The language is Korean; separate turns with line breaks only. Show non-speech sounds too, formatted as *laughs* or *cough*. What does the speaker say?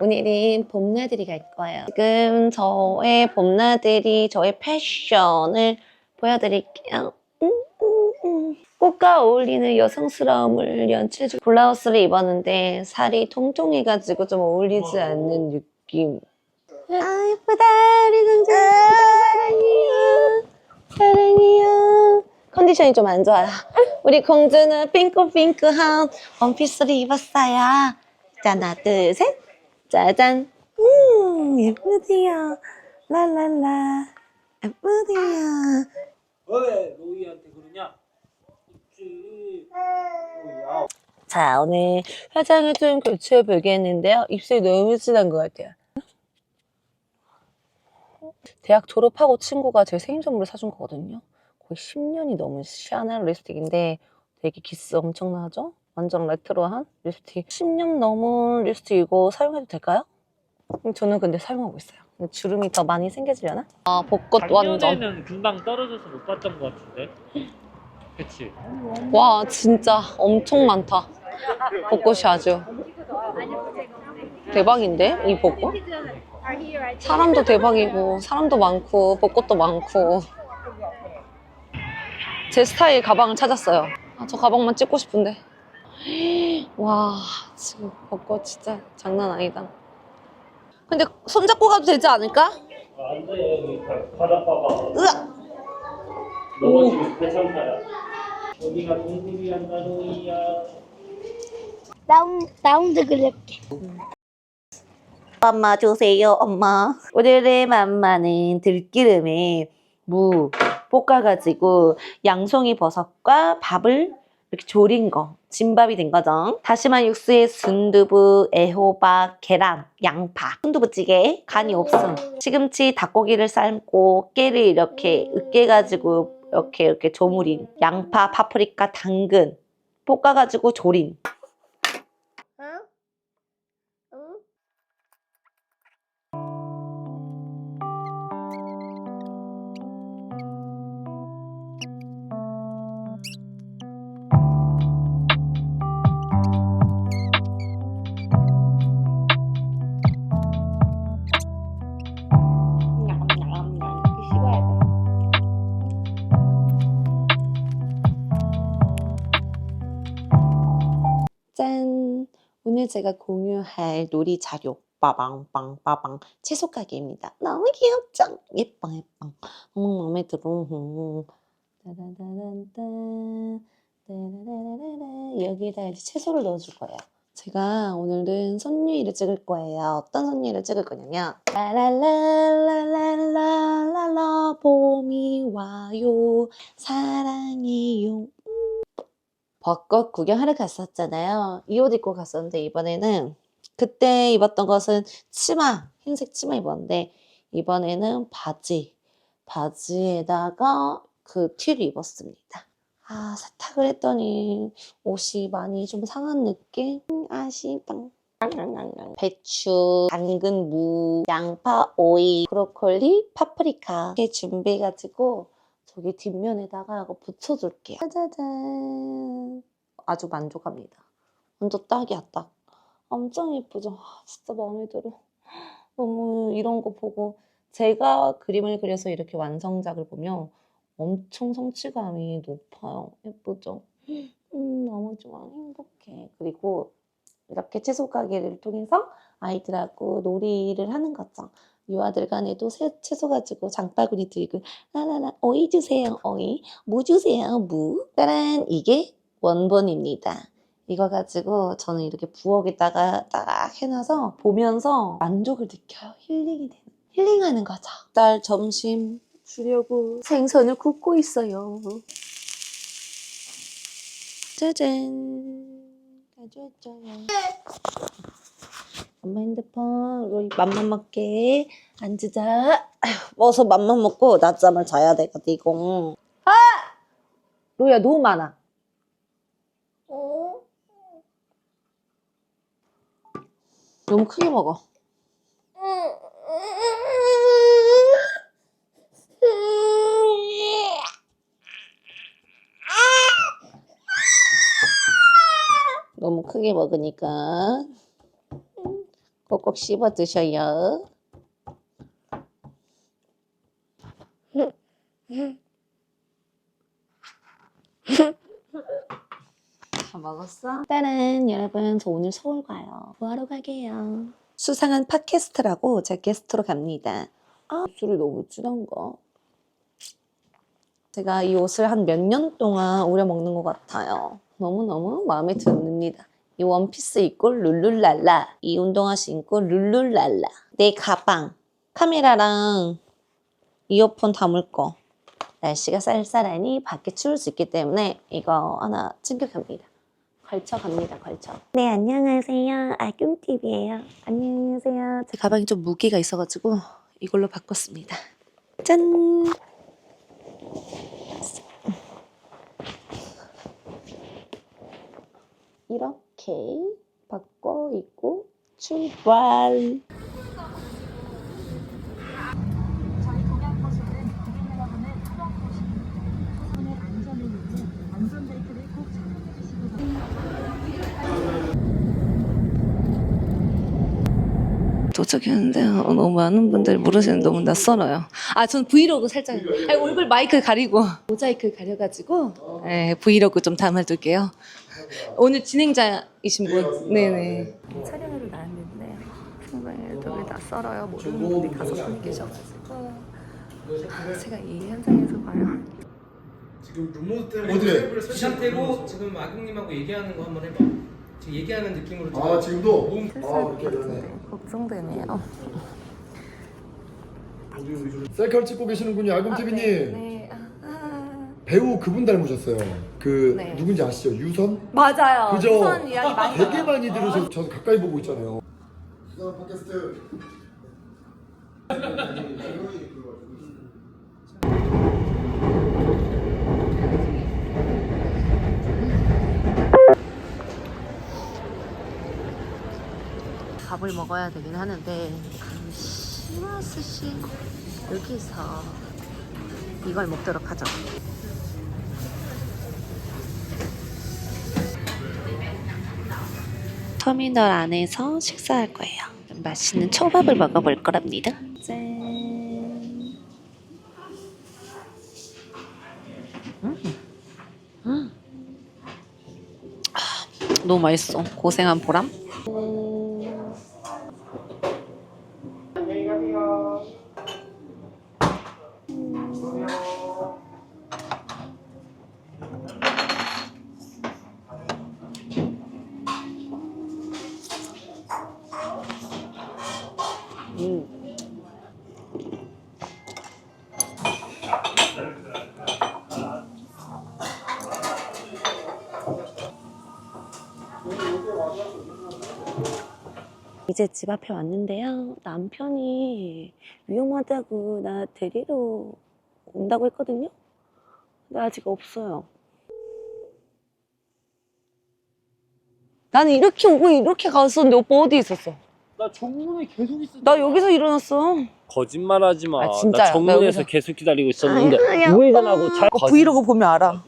오늘은 봄나들이 갈 거예요. 지금 저의 봄나들이 저의 패션을 보여드릴게요. 음, 음, 음. 꽃과 어울리는 여성스러움을 연출해줄 블라우스를 입었는데 살이 통통해가지고 좀 어울리지 않는 느낌. 아 예쁘다. 우리 공주 사랑해요. 사랑해요. 컨디션이 좀 안 좋아요. 우리 공주는 핑크핑크한 원피스를 입었어요. 자 하나 둘셋 짜잔 음 예쁘디요 랄랄라 예쁘디요
왜 로이한테 그러냐? 있지. 로이야.
자 오늘 화장을 좀 교체해 보겠는데요 입술이 너무 진한 것 같아요 대학 졸업하고 친구가 제 생일 선물로 사준 거거든요 거의 10년이 넘은 샤넬 립스틱인데 되게 기스 엄청나죠? 완전 레트로한 립스틱 10년 넘은 립스틱이고 사용해도 될까요? 음, 저는 근데 사용하고 있어요 근데 주름이 더 많이 생겨지려나? 아 벚꽃 완전
작년에는 금방 떨어져서 못 봤던 것 같은데. 그치?
와 진짜 엄청 많다 벚꽃이 아주 대박인데 이 벚꽃? 사람도 대박이고 사람도 많고 벚꽃도 많고 제 스타일 가방을 찾았어요 아, 저 가방만 찍고 싶은데 *gasps* 와 지금 벚꽃 진짜 장난 아니다 근데 손잡고 가도 되지 않을까?
아, 안 돼. 여기 바- 바닥 봐봐.
으악!
넘어지면 괜찮다야. 여기가 동굴이 한다 로이야.
라운, 라운드 그릴게.
엄마 주세요 엄마 오늘의 맘마는 들기름에 무 볶아가지고 양송이 버섯과 밥을 이렇게 조린 거 진밥이 된 거죠. 다시마 육수에 순두부, 애호박, 계란, 양파. 순두부찌개 간이 없음. 시금치, 닭고기를 삶고 깨를 이렇게 으깨가지고 이렇게 이렇게 조무린 양파, 파프리카, 당근. 볶아가지고 조린 짠! 오늘 제가 공유할 놀이 자료 빠방 빵빠방 채소 가게입니다. 너무 귀엽죠? 예뻐 예뻐. 너무 마음에 들어. 따라라란따 여기다 이제 채소를 넣어줄 거예요. 제가 오늘은 손유이를 찍을 거예요. 어떤 손유이를 찍을 거냐면 라라라라라라라 봄이 와요 사랑해요 벚꽃 구경하러 갔었잖아요. 이 옷 입고 갔었는데 이번에는 그때 입었던 것은 치마, 흰색 치마 입었는데 이번에는 바지, 바지에다가 그 티를 입었습니다. 아, 세탁을 했더니 옷이 많이 좀 상한 느낌? 음, 아쉬방. 배추, 당근, 무, 양파, 오이, 브로콜리, 파프리카 이렇게 준비해가지고 저기 뒷면에다가 이거 붙여줄게요. 짜자잔. 아주 만족합니다. 완전 딱이야, 딱. 엄청 예쁘죠? 아, 진짜 마음에 들어. 너무 이런 거 보고 제가 그림을 그려서 이렇게 완성작을 보면 엄청 성취감이 높아요. 예쁘죠? 음, 너무 좋아. 행복해. 그리고 이렇게 채소 가게를 통해서 아이들하고 놀이를 하는 거죠. 유아들 간에도 새- 채소 가지고 장바구니 들고 라라라 오이 주세요 오이. 무 주세요 무. 짜란 이게 원본입니다. 이거 가지고 저는 이렇게 부엌에다가 딱 해놔서 보면서 만족을 느껴요. 힐링이 되는 힐링하는 거죠. 딸 점심 주려고 생선을 굽고 있어요. 짜잔. 짜잔 엄마 핸드폰 우리 맘만 먹게. 앉으자. 어서 맘만 먹고 낮잠을 자야 되거든 아! 로야 너무 많아.
응?
너무 크게 먹어. 너무 크게 먹으니까 꼭꼭 씹어 드셔요. 다 먹었어? 딸은 여러분 저 오늘 서울 가요. 뭐하러 가게요? 수상한 팟캐스트라고 제가 게스트로 갑니다. 아, 목소리 너무 진한가? 제가 이 옷을 한 몇 년 동안 우려먹는 것 같아요. 너무너무 마음에 듭니다. 이 원피스 입고 룰룰랄라. 이 운동화 신고 룰룰랄라. 내 가방, 카메라랑 이어폰 담을 거. 날씨가 쌀쌀하니 밖에 추울 수 있기 때문에 이거 하나 챙겨갑니다. 걸쳐 갑니다, 걸쳐. 네, 안녕하세요. 아뀨TV예요. 안녕하세요. 제 가방이 좀 무게가 있어가지고 이걸로 바꿨습니다. 짠! 이 렇게 바꿔 입고 출발! 도착했는데 어, 너무 많은 분들 모르시는 너무 낯설어요. 아, 전 브이로그 살짝 아니, 얼굴 마이크 가리고 모자이크 가려가지고 네, 브이로그 좀 담아둘게요. 오늘 진행자이신 분. 네네. 촬영으로 나왔는데 상당히 되게 낯설어요. 모르는 분들이 다섯 분 계셔가지고 제가 이 현장에서 봐요.
지금 때문에
어디래?
설치하고
상태고 지금 아궁님하고 얘기하는 거 한번 해봐. 지금 얘기하는 느낌으로
좀아 지금도? 몸아 그렇게 되네
걱정되네요.
셀카를 찍고 계시는군요 아금TV님
네. 아, 아.
배우 그분 닮으셨어요 그
네.
누군지 아시죠? 유선?
맞아요.
그죠?
우선 이야기 많이 *laughs*
되게 많이 들으셔서 저도 가까이 보고 있잖아요 수상 팟캐스트
밥을 먹어야 되긴 하는데 시마스 씨 여기서 이걸 먹도록 하죠. 터미널 안에서 식사할 거예요. 맛있는 초밥을 먹어볼 거랍니다. 짠. 음. 음. 아, 너무 맛있어. 고생한 보람. 이제 집 앞에 왔는데요. 남편이 위험하다고 나 데리러 온다고 했거든요. 근데 아직 없어요. 나는 이렇게 오고 이렇게 갔었는데 오빠 어디 있었어?
나 정문에 계속 있었어.
나 여기서 일어났어.
거짓말하지 마.
아, 진짜요?
나 정문에서
나 여기서-
계속 기다리고 있었는데
아유,
우회전하고 잘.
그거 브이로그 보면 알아.